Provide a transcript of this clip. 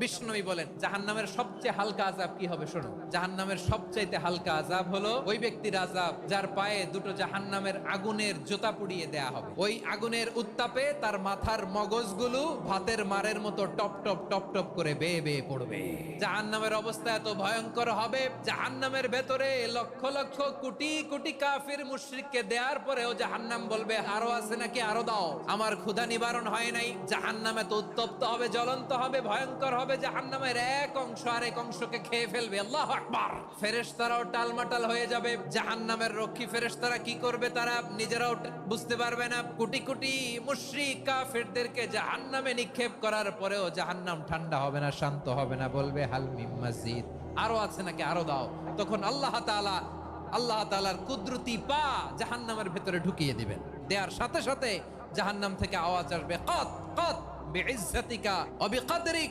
বিষ্ণুই বলেন, জাহান্নামের সবচেয়ে হালকা আজাব কি হবে শোনো? জাহান্নামের সবচাইতে হালকা আজাব হলো ওই ব্যক্তির আজাব যার পায়ে দুটো জাহান্নামের আগুনের জোতা পুড়িয়ে দেয়া হবে। ওই আগুনের উত্তাপে তার মাথার মগজগুলো ভাতের মারের মতো টপ টপ টপ টপ করে বেয়ে বেয়ে পড়বে। জাহান্নামের অবস্থা এত ভয়ঙ্কর হবে, জাহান্নামের ভেতরে লক্ষ লক্ষ কোটি কোটি কাফির মুশরিককে দেওয়ার পরেও জাহান্নাম বলবে, আরও আছে নাকি? আরও দাও। আমার ক্ষুধা নিবারণ হয় নাই। জাহান্নামে তো উত্তপ্ত হবে, জ্বলন্ত হবে, ভয়ঙ্কর হবে। জাহান্নামের এক অংশ আর এক অংশকে খেয়ে ফেলবে। আল্লাহ আকবার। ফেরেশতারাও টালমাটাল হয়ে যাবে। জাহান্নামের রক্ষী ফেরেশতারা কি করবে তারা নিজেরাও বুঝতে পারবে না। কোটি কোটি মুশরিক কাফেরদেরকে জাহান্নামে নিক্ষেপ করার পরেও জাহান্নাম ঠান্ডা হবে না, শান্ত হবে না। বলবে হালমিম মসজিদ আরও আছে নাকি? আরও দাও। তখন আল্লাহ তাআলা, আল্লাহ তাআলার কুদরতি পা জাহান্নামের ভেতরে ঢুকিয়ে দিবেন। দেওয়ার সাথে সাথে জাহান্নাম থেকে আওয়াজ আসবে, কত কত, বিইজ্জাতিকা ওয়া বিকদরিক